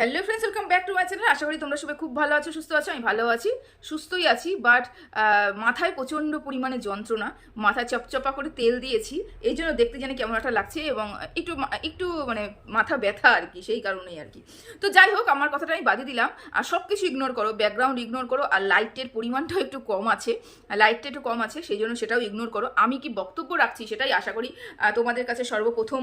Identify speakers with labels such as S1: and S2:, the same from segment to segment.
S1: Hello friends welcome back to my channel আশা করি তোমরা সবাই খুব ভালো আছো, সুস্থ আছো, আমি ভালো আছি, সুস্থই আছি বাট মাথায় প্রচণ্ড পরিমাণে যন্ত্রণা মাথা চপচপা করে তেল দিয়েছি, এই জন্য দেখতে জানি কেমন একটা লাগছে এবং একটু একটু মানে মাথা ব্যথা আর কি, সেই কারণেই আর কি। তো যাই হোক, আমার কথাটা আমি বাদে দিলাম, আর সব কিছু ইগনোর করো ব্যাকগ্রাউন্ড ইগনোর করো, আর লাইটের পরিমাণটাও একটু কম আছে লাইটটা একটু কম আছে, সেই জন্য সেটাও ইগনোর করো। আমি কি বক্তব্য রাখছি সেটাই আশা করি তোমাদের কাছে সর্বপ্রথম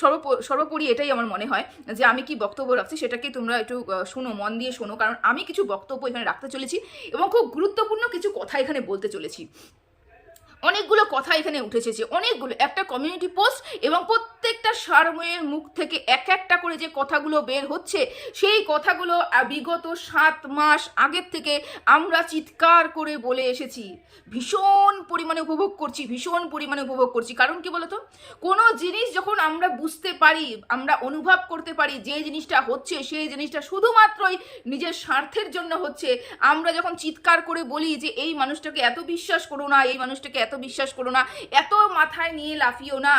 S1: সর্ব সর্বোপরি এটাই আমার মনে হয় যে আমি কি বক্তব্য রাখছি সেটাকে তোমরা একটু শোনো, মন দিয়ে শোনো। কারণ আমি কিছু বক্তব্য এখানে রাখতে চলেছি এবং খুব গুরুত্বপূর্ণ কিছু কথা এখানে বলতে চলেছি। অনেকগুলো কথা এখানে উঠেছে যে অনেকগুলো, একটা কমিউনিটি পোস্ট এবং প্রত্যেকটা সারময়ের মুখ থেকে এক একটা করে যে কথাগুলো বের হচ্ছে, সেই কথাগুলো বিগত সাত মাস আগের থেকে আমরা চিৎকার করে বলে এসেছি। ভীষণ পরিমাণে উপভোগ করছি, ভীষণ পরিমাণে উপভোগ করছি। কারণ কি বলতো? কোনো জিনিস যখন আমরা বুঝতে পারি, আমরা অনুভব করতে পারি যে জিনিসটা হচ্ছে, সেই জিনিসটা শুধুমাত্রই নিজের স্বার্থের জন্য হচ্ছে, আমরা যখন চিৎকার করে বলি যে এই মানুষটাকে এত বিশ্বাস করো না, এই মানুষটাকে এত বিশ্বাস করো না, এত মাথায় নিয়ে লাফিও না।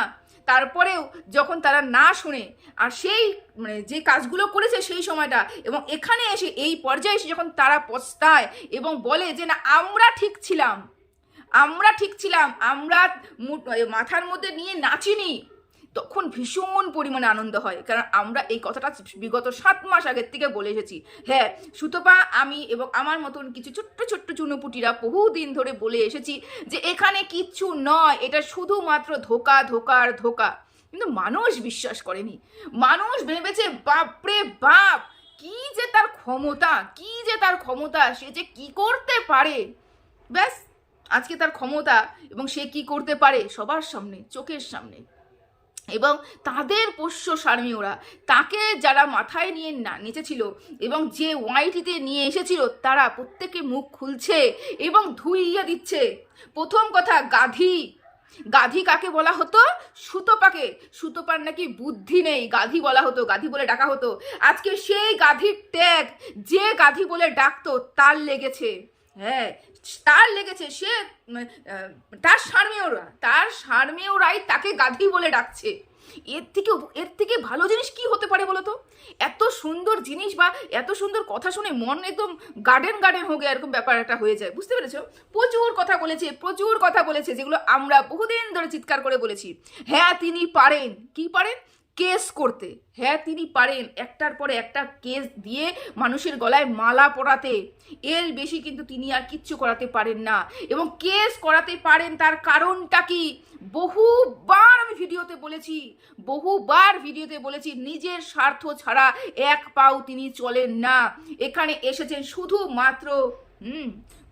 S1: তারপরেও যখন তারা না শুনে, আর সেই মানে যে কাজগুলো করেছে সেই সময়টা, এবং এখানে এসে এই পর্যায়ে এসে যখন তারা পস্তায় এবং বলে যে, না, আমরা ঠিক ছিলাম, আমরা ঠিক ছিলাম, আমরা মাথার মধ্যে নিয়ে নাচিনি। তখন ভীষণ পরিমাণে আনন্দ হয়। কারণ আমরা এই কথাটা বিগত সাত মাস আগের থেকে বলে এসেছি। হ্যাঁ সুতপা, আমি এবং আমার মতন কিছু ছোট্ট ছোট্ট চুনোপুটিরা বহুদিন ধরে বলে এসেছি যে এখানে কিচ্ছু নয়, এটা শুধুমাত্র ধোকা ধোকার ধোকা। কিন্তু মানুষ বিশ্বাস করেনি। মানুষ ভেবেছে, বাপরে বাপ, কি যে তার ক্ষমতা, কি যে তার ক্ষমতা, সে যে কি করতে পারে? ব্যাস, আজকে তার ক্ষমতা এবং সে কি করতে পারে সবার সামনে, চোখের সামনে। এবং তাদের পোষ্য সার্মীয়রা তাকে যারা মাথায় নিয়ে না, নেচেছিল এবং যে ওয়াইটিতে নিয়ে এসেছিল, তারা প্রত্যেকে মুখ খুলছে এবং ধুইয়ে দিচ্ছে। প্রথম কথা, গাধি। গাধি কাকে বলা হতো? সুতপাকে। সুতপার নাকি বুদ্ধি নেই, গাধি বলা হতো, গাধি বলে ডাকা হতো। আজকে সেই গাধির ট্যাগ যে গাধি বলে ডাকতো, তার লেগেছে। হ্যাঁ তার লেগেছে, সে তার সার্মেয়রা তার সার্মেয়রাই তাকে গাধি বলে ডাকছে। এর থেকে এর থেকে ভালো জিনিস কি হতে পারে বলো তো এত সুন্দর জিনিস বা এত সুন্দর কথা শুনে মন একদম গার্ডেন গার্ডেন হয়ে এরকম ব্যাপার একটা হয়ে যায়, বুঝতে পেরেছ? প্রচুর কথা বলেছে, প্রচুর কথা বলেছে, যেগুলো আমরা বহুদিন ধরে চিৎকার করে বলেছি। হ্যাঁ তিনি পারেন। কি পারেন? কেস করতে। হ্যাঁ তিনি পারেন একটার পরে একটা কেস দিয়ে মানুষের গলায় মালা পরাতে। এর বেশি কিন্তু তিনি আর কিচ্ছু করাতে পারেন না। এবং কেস করাতে পারেন তার কারণটা কি? বহুবার আমি ভিডিওতে বলেছি, বহুবার ভিডিওতে বলেছি, নিজের স্বার্থ ছাড়া এক পাও তিনি চলেন না। এখানে এসেছেন শুধুমাত্র, হুম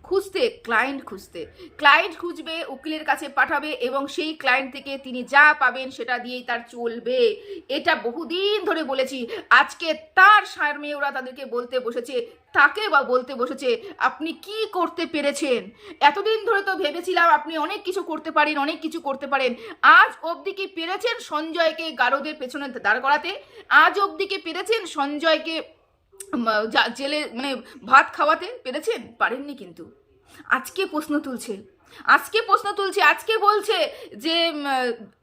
S1: খুঁজতে ক্লায়েন্ট খুঁজতে। ক্লায়েন্ট খুঁজবে, উকিলের কাছে পাঠাবে এবং সেই ক্লায়েন্ট থেকে তিনি যা পাবেন সেটা দিয়েই তার চলবে। এটা বহুদিন ধরে বলেছি। আজকে তার সারমেয়রা তাদেরকে বলতে বসেছে, তাকে বা বলতে বসেছে, আপনি কি করতে পেরেছেন? এতদিন ধরে তো ভেবেছিলাম আপনি অনেক কিছু করতে পারেন, অনেক কিছু করতে পারেন। আজ অবধি কি পেরেছেন সঞ্জয়কে গারদের পেছনে দাঁড় করাতে? আজ অবধি কি পেরেছেন সঞ্জয়কে জেলে মানে ভাত খাওয়াতে পেরেছেন? পারেননি কিন্তু। আজকে প্রশ্ন তুলছে। আজকে প্রশ্ন তুলছে, আজকে বলছে যে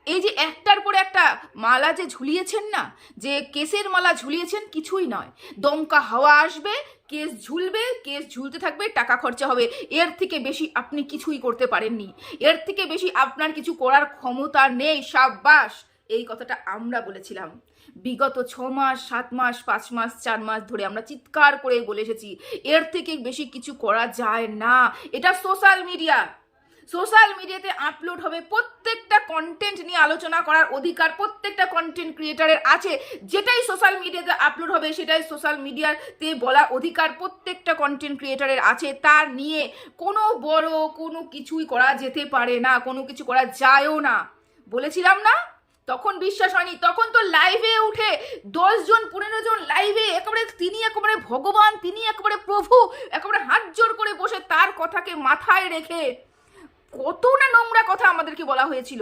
S1: এই যে একটার পরে একটা মালা যে ঝুলিয়েছেন না, যে কেসের মালা ঝুলিয়েছেন, কিছুই নয়। দমকা হাওয়া আসবে, কেস ঝুলবে, কেস ঝুলতে থাকবে, টাকা খরচা হবে। এর থেকে বেশি আপনি কিছুই করতে পারেননি। এর থেকে বেশি আপনার কিছু করার ক্ষমতা নেই, সাব্বাস। এই কথাটা আমরা বলেছিলাম। বিগত ছ মাস, সাত মাস, পাঁচ মাস, চার মাস ধরে আমরা চিৎকার করে বলে এসেছি, এর থেকে বেশি কিছু করা যায় না। এটা সোশ্যাল মিডিয়া সোশ্যাল মিডিয়াতে আপলোড হবে প্রত্যেকটা কন্টেন্ট নিয়ে আলোচনা করার অধিকার প্রত্যেকটা কন্টেন্ট ক্রিয়েটারের আছে। যেটাই সোশ্যাল মিডিয়াতে আপলোড হবে, সেটাই সোশ্যাল মিডিয়াতে বলার অধিকার প্রত্যেকটা কন্টেন্ট ক্রিয়েটারের আছে। তার নিয়ে কোনো বড় কোনো কিছুই করা যেতে পারে না, কোনো কিছু করা যায়ও না। বলেছিলাম না? তখন বিশ্বাস হয়নি, তখন তো লাইভে উঠে দশ জন, পনেরো জন লাইভে একেবারে তিনি একেবারে ভগবান, তিনি একেবারে প্রভু, একেবারে হাত জোর করে বসে তার কথাকে মাথায় রেখে কত না নোংরা কথা আমাদেরকে বলা হয়েছিল।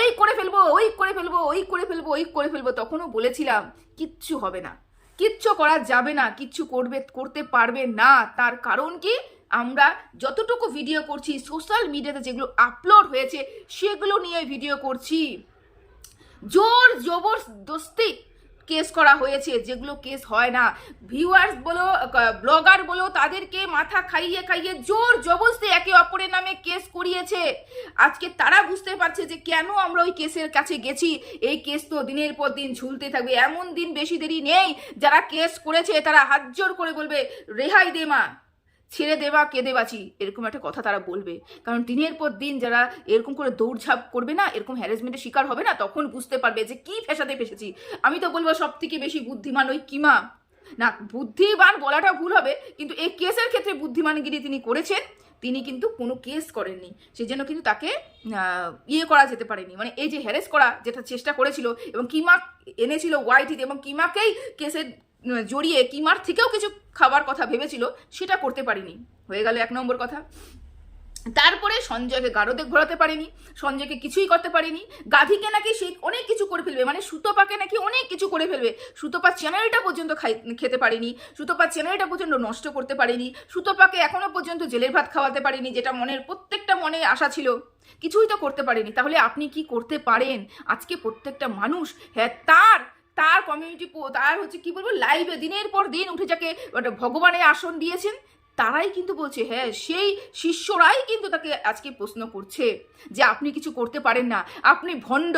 S1: এই করে ফেলব, ওই করে ফেলব, ওই করে ফেলব, ওই করে ফেলব, তখনও বলেছিলাম, কিচ্ছু হবে না। কিচ্ছু করা যাবে না, কিচ্ছু করবে, করতে পারবে না। তার কারণ কি? আমরা যতটুকু ভিডিও করছি সোশ্যাল মিডিয়াতে যেগুলো আপলোড হয়েছে, সেগুলো নিয়ে ভিডিও করছি। জোর জবরদস্তি কেস করা হয়েছে, যেগুলো কেস হয় না। ভিউয়ার্স বলো ব্লগার বলো, তাদেরকে মাথা খাইয়ে খাইয়ে জোর জবরদস্তি একে অপরের নামে কেস করিয়েছে। আজকে তারা বুঝতে পারছে যে কেন আমরা ওই কেসের কাছে গেছি। এই কেস তো দিনের পর দিন ঝুলতে থাকবে। এমন দিন বেশি দেরি নেই যারা কেস করেছে, তারা হাত জোর করে বলবে, রেহাই দে মা। ছেড়ে দেবা, কেঁদে বাঁচি, এরকম একটা কথা তারা বলবে। কারণ দিনের পর দিন যারা এরকম করে দৌড়ঝাঁপ করবে না, এরকম হ্যারাসমেন্টের শিকার হবে না, তখন বুঝতে পারবে যে কি ফেসাতে ফেসেছি। আমি তো বলব সব থেকে বেশি বুদ্ধিমান ওই কিমা। না, বুদ্ধিমান বলাটা ভুল হবে, কিন্তু এই কেসের ক্ষেত্রে বুদ্ধিমানগিরি তিনি করেছেন, তিনি কিন্তু কোনো কেস করেননি। সেই জন্য কিন্তু তাকে ইয়ে করা যেতে পারেনি। মানে এই যে হ্যারেস করা, যেটা চেষ্টা করেছিল, এবং কিমা এনেছিল ওয়াইটিতে এবং কিমাকেই কেসের জড়িয়ে কিমার থেকেও কিছু খাবার কথা ভেবেছিল, সেটা করতে পারিনি। হয়ে গেল এক নম্বর কথা। তারপরে সঞ্জয়কে গারদে ঘোরাতে পারেনি, সঞ্জয়কে কিছুই করতে পারেনি। গাধিকে নাকি সে অনেক কিছু করে ফেলবে মানে সুতোপাকে নাকি অনেক কিছু করে ফেলবে। সুতপা চ্যানেলটা পর্যন্ত খাই খেতে পারেনি, সুতপা চ্যানেলটা পর্যন্ত নষ্ট করতে পারেনি, সুতোপাকে এখনও পর্যন্ত জেলের ভাত খাওয়াতে পারেনি, যেটা মনের প্রত্যেকটা মনে আশা ছিল। কিছুই তো করতে পারেনি। তাহলে আপনি কি করতে পারেন? আজকে প্রত্যেকটা মানুষ হ্যাঁ তার তার কমিউনিটি তার হচ্ছে কি বলব লাইভে দিনের পর দিন উঠে যাকে ওটা ভগবানের আসন দিয়েছেন, তারাই কিন্তু বলছে হ্যাঁ সেই শিষ্যরাই কিন্তু তাকে আজকে প্রশ্ন করছে যে আপনি কিছু করতে পারেন না, আপনি ভণ্ড,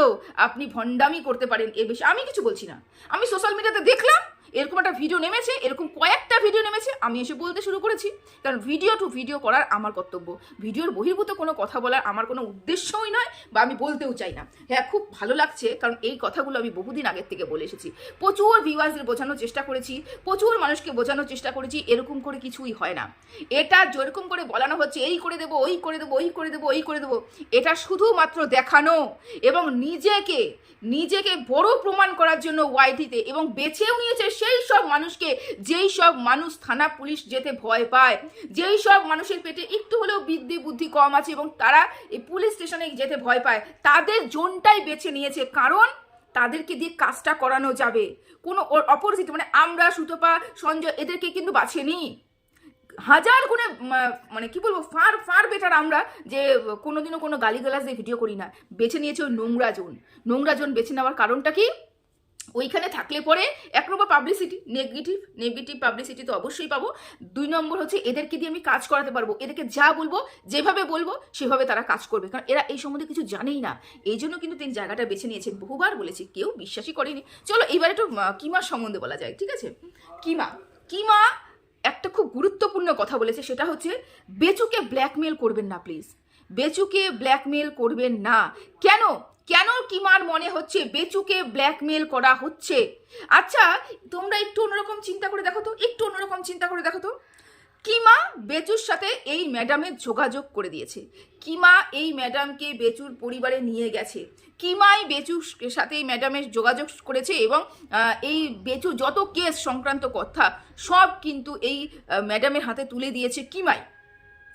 S1: আপনি ভণ্ডামি করতে পারেন এ বিষয়ে আমি কিছু বলছি না। আমি সোশ্যাল মিডিয়াতে দেখলাম এরকম একটা ভিডিও নেমেছে, এরকম কয়েকটা ভিডিও নেমেছে, আমি এসে বলতে শুরু করেছি। কারণ ভিডিও টু ভিডিও করার আমার কর্তব্য। ভিডিওর বহির্ভূত কোনো কথা বলার আমার কোনো উদ্দেশ্যই নয় বা আমি বলতেও চাই না। হ্যাঁ খুব ভালো লাগছে, কারণ এই কথাগুলো আমি বহুদিন আগের থেকে বলে এসেছি। প্রচুর ভিউয়ার্সদের বোঝানোর চেষ্টা করেছি, প্রচুর মানুষকে বোঝানোর চেষ্টা করেছি, এরকম করে কিছুই হয় না। এটা যেরকম করে বলানো হচ্ছে, এই করে দেবো, ওই করে দেবো, ওই করে দেবো, ওই করে দেবো, এটা শুধুমাত্র দেখানো এবং নিজেকে নিজেকে বড় প্রমাণ করার জন্য ওয়াইটিতে এবং বেছেও নিয়েছে সেই সব মানুষকে, যেই সব মানুষ থানা পুলিশ যেতে ভয় পায়, যেই সব মানুষের পেটে একটু হলেও বিদ্যে বুদ্ধি কম আছে এবং তারা এই পুলিশ স্টেশনে যেতে ভয় পায়, তাদের জোনটাই বেছে নিয়েছে। কারণ তাদেরকে দিয়ে কাজটা করানো যাবে। কোনো অপরিচিত মানে আমরা, সুতপা, সঞ্জয়, এদেরকে কিন্তু বাছেনি। হাজার গুণে মানে কি বলব, ফার ফার বেটার আমরা যে, কোনোদিনও কোনো গালিগালাজ দিয়ে ভিডিও করি না। বেছে নিয়েছে ওই নোংরা জোন। নোংরা জোন বেছে নেওয়ার কারণটা কি? ওইখানে থাকলে পরে এক নম্বর পাবলিসিটি নেগেটিভ নেগেটিভ পাবলিসিটি তো অবশ্যই পাবো। দুই নম্বর হচ্ছে এদেরকে দিয়ে আমি কাজ করাতে পারব। এদেরকে যা বলব, যেভাবে বলব, সেভাবে তারা কাজ করবে। কারণ এরা এই সম্বন্ধে কিছু জানেই না। এই জন্য কিন্তু তিনি জায়গাটা বেছে নিয়েছেন। বহুবার বলেছি, কেউ বিশ্বাসই করেনি। চলো এবার একটু কিমার সম্বন্ধে বলা যায়, ঠিক আছে? কিমা কিমা একটা খুব গুরুত্বপূর্ণ কথা বলেছে, সেটা হচ্ছে, বেচুকে ব্ল্যাকমেল করবেন না প্লিজ বেচুকে ব্ল্যাকমেল করবেন না। কেন? কেন কিমার মনে হচ্ছে? বেচুকে ব্ল্যাকমেল করা হচ্ছে। আচ্ছা তোমরা একটু অন্যরকম চিন্তা করে দেখো তো, একটু অন্যরকম চিন্তা করে দেখো তো। কিমা বেচুর সাথে এই ম্যাডামের যোগাযোগ করে দিয়েছে? কিমা এই ম্যাডামকে বেচুর পরিবারে নিয়ে গেছে? কিমাই বেচুর সাথে এই ম্যাডামের যোগাযোগ করেছে এবং এই বেচু যত কেস সংক্রান্ত কথা সব কিন্তু এই ম্যাডামের হাতে তুলে দিয়েছে? কিমাই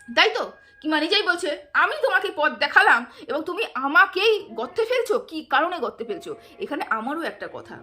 S1: তাই তো? কিমা নিজেই বলছে? আমি তোমাকে পথ দেখালাম এবং তুমি আমাকেই গর্তে ফেলছো? কি কারণে গর্তে ফেলছো? এখানে আমারও একটা কথা।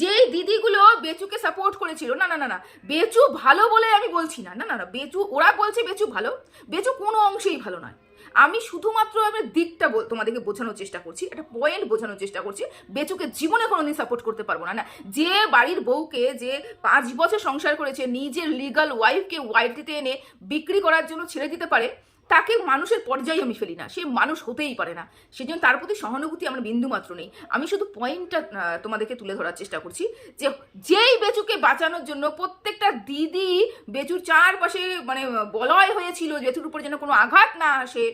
S1: যে দিদিগুলো বেচুকে সাপোর্ট করেছিল, না না না না, বেচু ভালো বলে আমি বলছি না না না না, বেচু, ওরা বলছে বেচু ভালো, বেচু কোনো অংশেই ভালো নয়। আমি শুধুমাত্র আমি দিকটা তোমাদেরকে বোঝানোর চেষ্টা করছি, একটা পয়েন্ট বোঝানোর চেষ্টা করছি, বেচুকে জীবনে কোনোদিন সাপোর্ট করতে পারব না না, যে বাড়ির বউকে যে পাঁচ বছর সংসার করেছে, নিজের লিগাল ওয়াইফকে ওয়াইটিতে এনে বিক্রি করার জন্য ছেড়ে দিতে পারে তাকে মানুষের পর্যায়ে আমি ফেলি না। সে মানুষ হতেই পারে না। সেজন্য তার প্রতি সহানুভূতি আমার বিন্দু মাত্র নেই। আমি শুধু পয়েন্টটা তোমাদেরকে তুলে ধরার চেষ্টা করছি যে যেই বেচুকে বাঁচানোর জন্য প্রত্যেকটা দিদি বেচুর চারপাশে মানে বলয় হয়েছিল বেচুর উপর যেন কোনো আঘাত না আসে,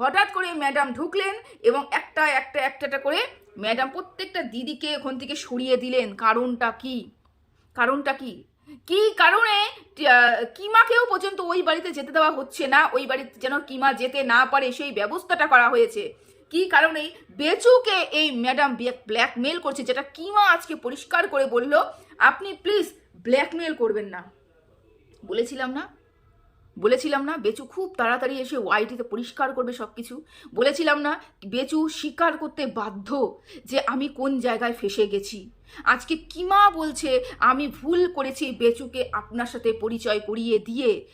S1: হঠাৎ করে ম্যাডাম ঢুকলেন এবং একটা একটা একটা একটা করে ম্যাডাম প্রত্যেকটা দিদিকে ওখান থেকে সরিয়ে দিলেন। কারণটা কি? কারণটা কি? কি কারণে কিমাকেও পর্যন্ত ওই বাড়িতে যেতে দেওয়া হচ্ছে না, ওই বাড়িতে যেন কিমা যেতে না পারে সেই ব্যবস্থাটা করা হয়েছে। কি কারণে বেচুকে এই ম্যাডাম ব্ল্যাকমেল করছে, যেটা কিমা আজকে পরিষ্কার করে বলল, আপনি প্লিজ ব্ল্যাকমেল করবেন না। বলেছিলাম না? বলেছিলাম না, বেচু খুব তাড়াতাড়ি এসে ওয়াইটিতে পরিষ্কার করবে সব কিছু বলেছিলাম না, বেচু স্বীকার করতে বাধ্য যে আমি কোন জায়গায় ফেসে গেছি। আজকে কিমা বলছে, আমি ভুল করেছি বেচুকে আপনার সাথে পরিচয় করিয়ে দিয়ে।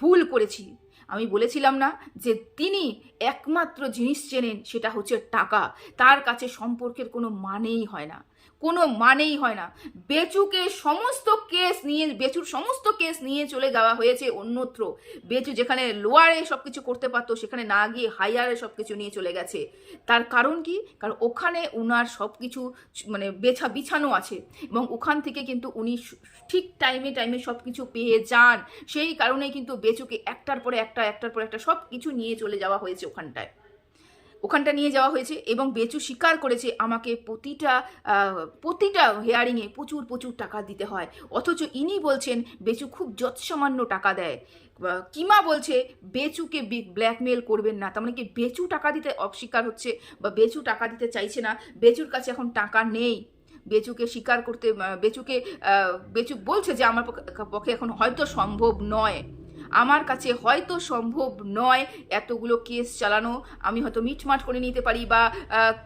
S1: ভুল করেছি। আমি বলেছিলাম না যে তিনি একমাত্র জিনিস চেনেন সেটা হচ্ছে টাকা। তার কাছে সম্পর্কের কোনো মানেই হয় না। কোনো মানেই হয় না। বেচুকে সমস্ত কেস নিয়ে, বেচুর সমস্ত কেস নিয়ে চলে যাওয়া হয়েছে অন্যত্র। বেচু যেখানে লোয়ারে সব কিছু করতে পারতো, সেখানে না গিয়ে হাইয়ারে সব কিছু নিয়ে চলে গেছে। তার কারণ কি? কারণ ওখানে উনার সব কিছু মানে বেছা বিছানো আছে এবং ওখান থেকে কিন্তু উনি ঠিক টাইমে টাইমে সব কিছু পেয়ে যান। সেই কারণে কিন্তু বেচুকে একটার পরে একটা, একটার পর একটা সব কিছু নিয়ে চলে যাওয়া হয়েছে ওখানটায়। ওখানটা নিয়ে যাওয়া হয়েছে এবং বেচু স্বীকার করেছে আমাকে প্রতিটা প্রতিটা হেয়ারিংয়ে প্রচুর প্রচুর টাকা দিতে হয়। অথচ ইনি বলছেন, বেচু খুব যৎসামান্য টাকা দেয়। কিমা বলছে, বেচুকে ব্ল্যাকমেল করবেন না। তার মানে কি বেচু টাকা দিতে অস্বীকার হচ্ছে বা বেচু টাকা দিতে চাইছে না? বেচুর কাছে এখন টাকা নেই। বেচুকে স্বীকার করতে বেচুকে বেচু বলছে যে, আমার পক্ষে এখন হয়তো সম্ভব নয়। আমার কাছে হয়তো সম্ভব নয় এতগুলো কেস চালানো। আমি হয়তো মিটমাট করে নিতে পারি বা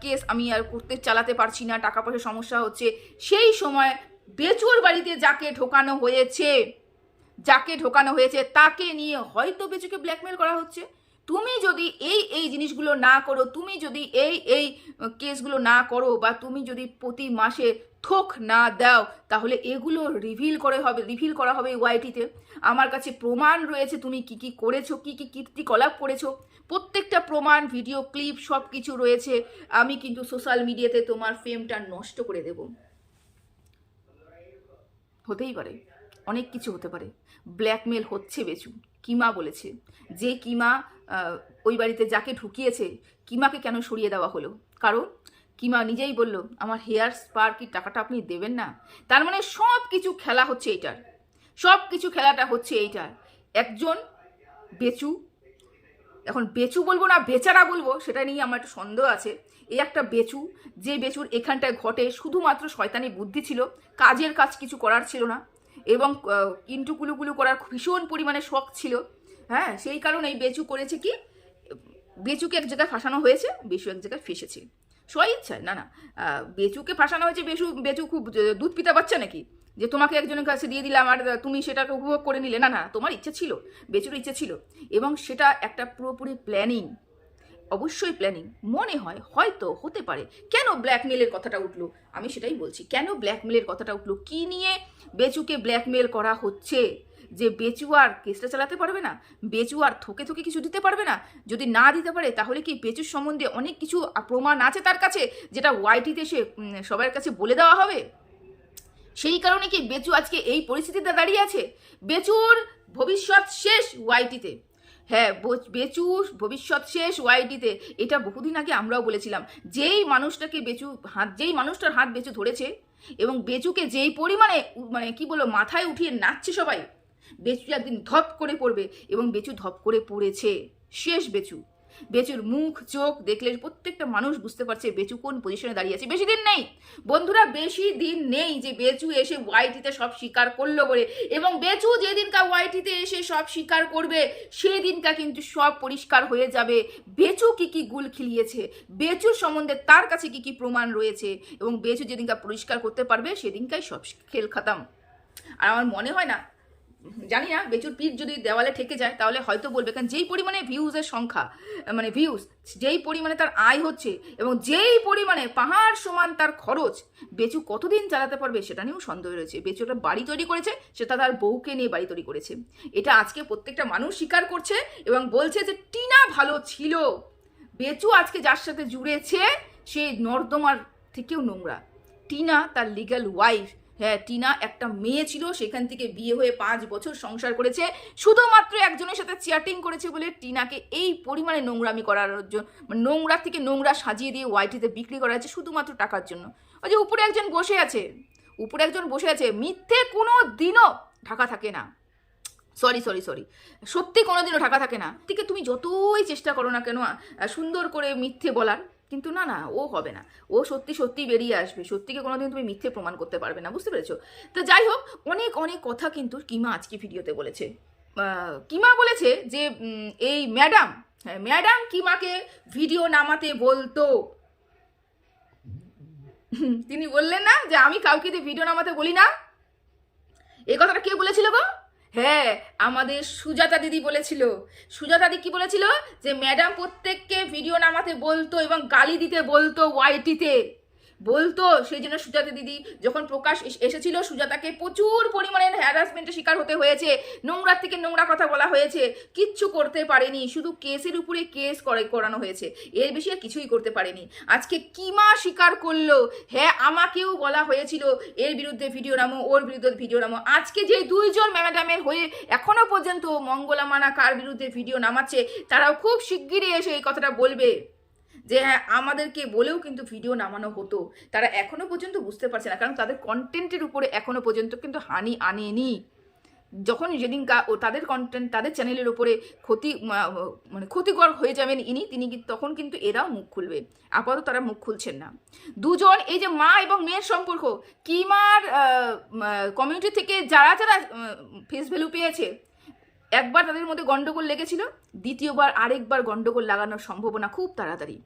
S1: কেস আমি আর করতে চালাতে পারছি না, টাকা পয়সা সমস্যা হচ্ছে। সেই সময় বেচুর বাড়িতে যাকে ঢোকানো হয়েছে, যাকে ঢোকানো হয়েছে তাকে নিয়ে হয়তো বেচুকে ব্ল্যাকমেল করা হচ্ছে। তুমি যদি এই এই জিনিসগুলো না করো, তুমি যদি এই এই কেসগুলো না করো বা তুমি যদি প্রতি মাসে থোক না দাও, তাহলে এগুলো রিভিল করে হবে রিভিল করা হবে ওয়াইটিতে আমার কাছে প্রমাণ রয়েছে, তুমি কি কি করেছ, কি কি কীর্তিকলাপ করেছ। প্রত্যেকটা প্রমাণ ভিডিও ক্লিপ সব কিছু রয়েছে। আমি কিন্তু সোশ্যাল মিডিয়াতে তোমার ফেমটা নষ্ট করে দেব। হতেই পারে, অনেক কিছু হতে পারে। ব্ল্যাকমেল হচ্ছে বেচু, কিমা বলেছে। যে কিমা ওই বাড়িতে যাকে ঢুকিয়েছে, কিমাকে কেন সরিয়ে দেওয়া হলো? কারণ কিমা নিজেই বলল আমার হেয়ার স্পার কি টাকাটা আপনি দেবেন না? তার মানে সব কিছু খেলা হচ্ছে এইটার। সব কিছু খেলাটা হচ্ছে এইটার। একজন বেচু এখন বেচু বলব না বেচারা বলব সেটা নিয়ে আমার একটু সন্দেহ আছে। এই একটা বেচু যে বেচুর এখানটায় ঘটে শুধুমাত্র শয়তানি বুদ্ধি ছিল কাজের কাজ কিছু করার ছিল না এবং আহ, ইন্টু কুলুকুলু করার ভীষণ পরিমাণে শখ ছিল। হ্যাঁ সেই কারণেই বেচু করেছে কি বেচুকে এক জায়গায় ফাঁসানো হয়েছে বেচু এক জায়গায় ফেসেছে। স্ব ইচ্ছায় না। না বেচুকে ফাঁসানো হয়েছে বেচু বেচু খুব দুধ পিতা বাচ্চা নাকি? যে, তোমাকে একজনের কাছে দিয়ে দিলাম আর তুমি সেটাকে উপভোগ করে নিলে। না না, তোমার ইচ্ছে ছিল, বেচুর ইচ্ছে ছিল। এবং সেটা একটা পুরোপুরি প্ল্যানিং, অবশ্যই প্ল্যানিং। মনে হয়, হয়তো হতে পারে। কেন ব্ল্যাকমেলের কথাটা উঠল? আমি সেটাই বলছি, কেন ব্ল্যাকমেলের কথাটা উঠল? কি নিয়ে বেচুকে ব্ল্যাকমেল করা হচ্ছে? যে বেচু আর কেসটা চালাতে পারবে না বেচু আর থোকে থোকে কিছু দিতে পারবে না, যদি না দিতে পারে তাহলে কি বেচুর সম্বন্ধে অনেক কিছু প্রমাণ আছে তার কাছে, যেটা ওয়াইটিতে সে সবার কাছে বলে দেওয়া হবে? সেই কারণে কি বেচু আজকে এই পরিস্থিতিতে দাঁড়িয়ে আছে? বেচুর ভবিষ্যৎ শেষ ওয়াইটিতে। হ্যাঁ বেচু ভবিষ্যৎ শেষ ওয়াইটিতে। এটা বহুদিন আগে আমরাও বলেছিলাম, যেই মানুষটাকে বেচু হাত, যেই মানুষটার হাত বেচু ধরেছে এবং বেচুকে যেই পরিমাণে মানে কি বলব, মাথায় উঠিয়ে নাচছে সবাই বেচু একদিন ধপ করে পড়বে এবং বেচু ধপ করে পড়েছে। শেষ বেচু। বেচুর মুখ, চোখ দেখলে প্রত্যেকটা মানুষ বুঝতে পারছে বেচু কোন পজিশনে দাঁড়িয়ে আছে। বেশি দিন নেই। বন্ধুরা, বেশি দিন নেই যে বেচু এসে ওয়াইটিতে সব স্বীকার করল বলে। এবং বেচু যেদিনকা ওয়াইটিতে এসে সব স্বীকার করবে, সেদিনকা কিন্তু সব পরিষ্কার হয়ে যাবে। বেচু কি কি গুল খিলিয়েছে? বেচুর সম্বন্ধে তার কাছে কি কি প্রমাণ রয়েছে? এবং বেচু যেদিনকা পরিষ্কার করতে পারবে, সেদিনকাই সব খেল খাতাম। আর আমার মনে হয় না জানি না, বেচুর পিঠ যদি দেওয়ালে ঠেকে যায়, তাহলে হয়তো বলবে, কারণ যেই পরিমাণে ভিউজের সংখ্যা মানে ভিউজ যেই পরিমাণে তার আয় হচ্ছে এবং যেই পরিমাণে পাহাড় সমান তার খরচ, বেচু কতদিন চালাতে পারবে সেটা নিয়েও সন্দেহ রয়েছে। বেচু একটা বাড়ি তৈরি করেছে, সেটা তার বউকে নিয়ে বাড়ি তৈরি করেছে। এটা আজকে প্রত্যেকটা মানুষ স্বীকার করছে এবং বলছে যে টিনা ভালো ছিল। বেচু আজকে যার সাথে জুড়েছে, সে নর্দমার থেকেও নোংরা। টিনা তার লিগ্যাল ওয়াইফ হ্যাঁ টিনা একটা মেয়ে ছিল, সেখান থেকে বিয়ে হয়ে পাঁচ বছর সংসার করেছে। শুধুমাত্র একজনের সাথে চ্যাটিং করেছে বলে টিনাকে এই পরিমাণে নোংরামি করার জন্য মানে নোংরা থেকে নোংরা সাজিয়ে দিয়ে ওয়াইটিতে বিক্রি করা হয়েছে শুধুমাত্র টাকার জন্য। ওই যে উপরে একজন বসে আছে, উপরে একজন বসে আছে, মিথ্যে কোনো দিনও ঢাকা থাকে না। সরি সরি সরি সত্যি কোনোদিনও ঢাকা থাকে না। থেকে তুমি যতই চেষ্টা করো না কেন সুন্দর করে মিথ্যে বলার কিন্তু না না, ও হবে না। ও সত্যি সত্যি বেরিয়ে আসবে। সত্যিকে কোনোদিন তুমি মিথ্যে প্রমাণ করতে পারবে না, বুঝতে পেরেছ? তো যাই হোক, অনেক অনেক কথা কিন্তু কিমা আজকে ভিডিওতে বলেছে। কিমা বলেছে যে এই ম্যাডাম হ্যাঁ ম্যাডাম কিমাকে ভিডিও নামাতে বলতো। তিনি বললেন না যে, আমি কাউকে ভিডিও নামাতে বলি না। এই কথাটা কে বলেছিল গো? হ্যাঁ আমাদের সুজাতা দিদি বলেছিল। সুজাতা দিদি কি বলেছিল? যে, ম্যাডাম প্রত্যেককে ভিডিও নামাতে বলতো এবং গালি দিতে বলতো ওয়াইটিতে বলতো, সেই জন্য সুজাতা দিদি যখন প্রকাশ এসেছিল, সুজাতাকে প্রচুর পরিমাণে হ্যারাসমেন্টের শিকার হতে হয়েছে। নোংরা থেকে নোংরা কথা বলা হয়েছে। কিচ্ছু করতে পারেনি, শুধু কেসের উপরে কেস করে, করানো হয়েছে। এর বেশি আর কিছুই করতে পারেনি। আজকে কিমা স্বীকার করল? হ্যাঁ আমাকেও বলা হয়েছিল এর বিরুদ্ধে ভিডিও নামো, ওর বিরুদ্ধে ভিডিও নামো। আজকে যে দুইজন ম্যাডামের হয়ে এখনও পর্যন্ত মঙ্গলা মানা কার বিরুদ্ধে ভিডিও নামাচ্ছে, তারাও খুব শিগগিরই এসে এই কথাটা বলবে। যে হ্যাঁ আমাদেরকে বলেও কিন্তু ভিডিও নামানো হতো। তারা এখনও পর্যন্ত বুঝতে পারছে না, কারণ তাদের কন্টেন্টের উপরে এখনও পর্যন্ত কিন্তু হানি আনেনি। যখন যেদিন ও তাদের কন্টেন্ট তাদের চ্যানেলের উপরে ক্ষতি মানে ক্ষতিকর হয়ে যাবেন ইনি, তিনি তখন কিন্তু এরাও মুখ খুলবে। আপাতত তারা মুখ খুলছেন না। দুজন, এই যে মা এবং মেয়ের সম্পর্ক, কিমার কমিউনিটি থেকে যারা যারা ফেস ভ্যালু পেয়েছে, একবার তাদের মধ্যে গন্ডগোল লেগেছিল, দ্বিতীয়বার আরেকবার গন্ডগোল লাগানোর সম্ভাবনা খুব তাড়াতাড়ি।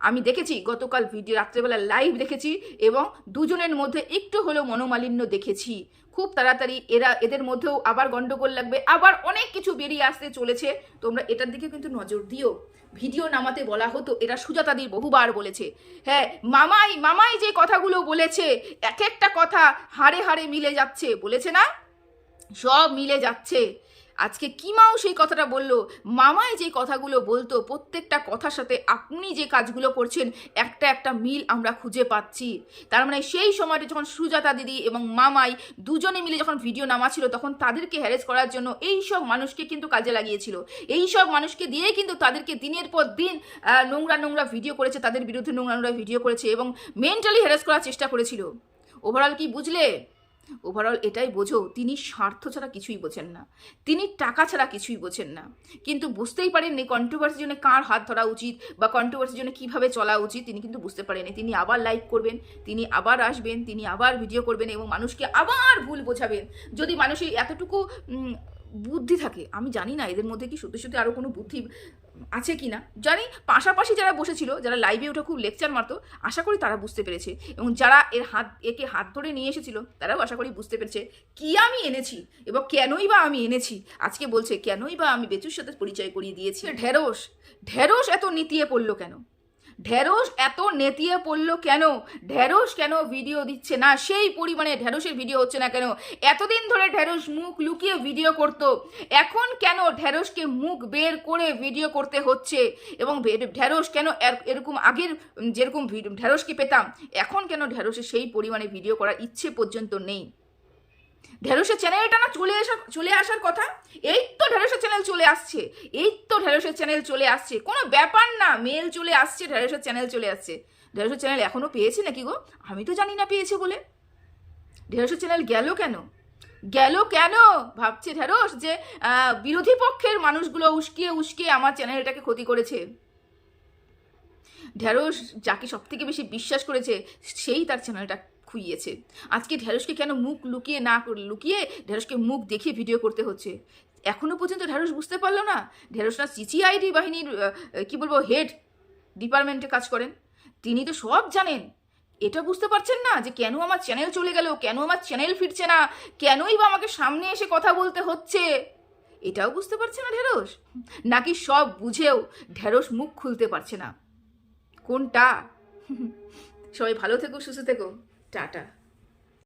S1: আমি দেখেছি গতকাল ভিডিও রাত্রেবেলা লাইভ দেখেছি এবং দুজনের মধ্যে একটু হলেও মনোমালিন্য দেখেছি। খুব তাড়াতাড়ি এরা, এদের মধ্যেও আবার গন্ডগোল লাগবে, আবার অনেক কিছু বেরিয়ে আসতে চলেছে। তোমরা এটার দিকে কিন্তু নজর দিও। ভিডিও নামাতে বলা হতো, এরা সুজাতাদির বহুবার বলেছে। হ্যাঁ মামাই মামাই যে কথাগুলো বলেছে এক একটা কথা হাড়ে হাড়ে মিলে যাচ্ছে, বলেছে না? সব মিলে যাচ্ছে। আজকে কিমাও সেই কথাটা বলল মামায় যে কথাগুলো বলতো, প্রত্যেকটা কথার সাথে আপনি যে কাজগুলো করছেন, একটা একটা মিল আমরা খুঁজে পাচ্ছি। তার মানে সেই সময়টা যখন সুজাতা দিদি এবং মামাই দুজনে মিলে যখন ভিডিও নামাছিল তখন তাদেরকে হ্যারেস করার জন্য এই সব মানুষকে কিন্তু কাজে লাগিয়েছিল। এই সব মানুষকে দিয়ে কিন্তু তাদেরকে দিনের পর দিন নোংরা নোংরা ভিডিও করেছে, তাদের বিরুদ্ধে নোংরা নোংরা ভিডিও করেছে এবং মেন্টালি হ্যারেস করার চেষ্টা করেছিল। ওভারঅল কি বুঝলে? ওভারঅল এটাই বোঝো, তিনি স্বার্থ ছাড়া কিছুই বোঝেন না। তিনি টাকা ছাড়া কিছুই বোঝেন না। কিন্তু বুঝতেই পারেননি কন্ট্রোভার্সির জন্য কার হাত ধরা উচিত বা কন্ট্রোভার্সির জন্য কীভাবে চলা উচিত, তিনি কিন্তু বুঝতে পারেননি। তিনি আবার লাইভ করবেন, তিনি আবার আসবেন, তিনি আবার ভিডিও করবেন এবং মানুষকে আবার ভুল বোঝাবেন। যদি মানুষের এতটুকু বুদ্ধি থাকে। আমি জানি না এদের মধ্যে কি সত্যি সত্যি আরও কোনো বুদ্ধি আছে কি না। জানি পাশাপাশি যারা বসেছিল যারা লাইভে উঠে খুব লেকচার মারতো আশা করি তারা বুঝতে পেরেছে। এবং যারা এর হাত একে হাত ধরে নিয়ে এসেছিল তারাও আশা করি বুঝতে পেরেছে কি আমি এনেছি এবং কেনই বা আমি এনেছি। আজকে বলছে কেনই বা আমি বেচুর সাথে পরিচয় করিয়ে দিয়েছি। ঢেঁড়স। ঢেঁড়স এত নিতিয়ে পড়ল কেন? ঢেঁড়স এত নেতিয়ে পড়ল কেন? ঢেঁড়স কেন ভিডিও দিচ্ছে না? সেই পরিমাণে ঢেঁড়সের ভিডিও হচ্ছে না কেন? এতদিন ধরে ঢেঁড়স মুখ লুকিয়ে ভিডিও করত। এখন কেন ঢেঁড়সকে মুখ বের করে ভিডিও করতে হচ্ছে? এবং ঢেঁড়স কেন এরকম আগের, যেরকম ঢেঁড়সকে পেতাম? এখন কেন ঢেঁড়সের সেই পরিমাণে ভিডিও করার ইচ্ছে পর্যন্ত নেই। ঢেঁড়সের চ্যানেলটা না চলে আসার চলে আসার কথা। এই তো ঢেঁড়সের চ্যানেল চলে আসছে। এই তো ঢেঁড়সের চ্যানেল চলে আসছে। কোনো ব্যাপার না মেল চলে আসছে, ঢেঁড়সের চ্যানেল চলে আসছে। ঢেঁড়সের চ্যানেল এখনও পেয়েছে নাকি গো? আমি তো জানি না পেয়েছে বলে। ঢেঁড়সের চ্যানেল গেল কেন? গেল কেন? ভাবছে ঢেঁড়স যে বিরোধী পক্ষের মানুষগুলো উস্কিয়ে উস্কিয়ে আমার চ্যানেলটাকে ক্ষতি করেছে। ঢেঁড়স যাকে সব থেকে বেশি বিশ্বাস করেছে, সেই তার চ্যানেলটা খুইয়েছে। আজকে ঢেঁড়সকে কেন মুখ লুকিয়ে না করে লুকিয়ে ঢেঁড়সকে মুখ দেখিয়ে ভিডিও করতে হচ্ছে? এখনও পর্যন্ত ঢেঁড়স বুঝতে পারল না? ঢেঁড়স না সিচিআইডি বাহিনীর কি বলব হেড ডিপার্টমেন্টে কাজ করেন? তিনি তো সব জানেন। এটা বুঝতে পারছেন না যে কেন আমার চ্যানেল চলে গেল, কেন আমার চ্যানেল ফিরছে না, কেনই বা আমাকে সামনে এসে কথা বলতে হচ্ছে? এটাও বুঝতে পারছে না ঢেঁড়স নাকি সব বুঝেও ঢেঁড়স মুখ খুলতে পারছে না? কোনটা? সবাই ভালো থেকো, সুস্থ থেকো। Tata.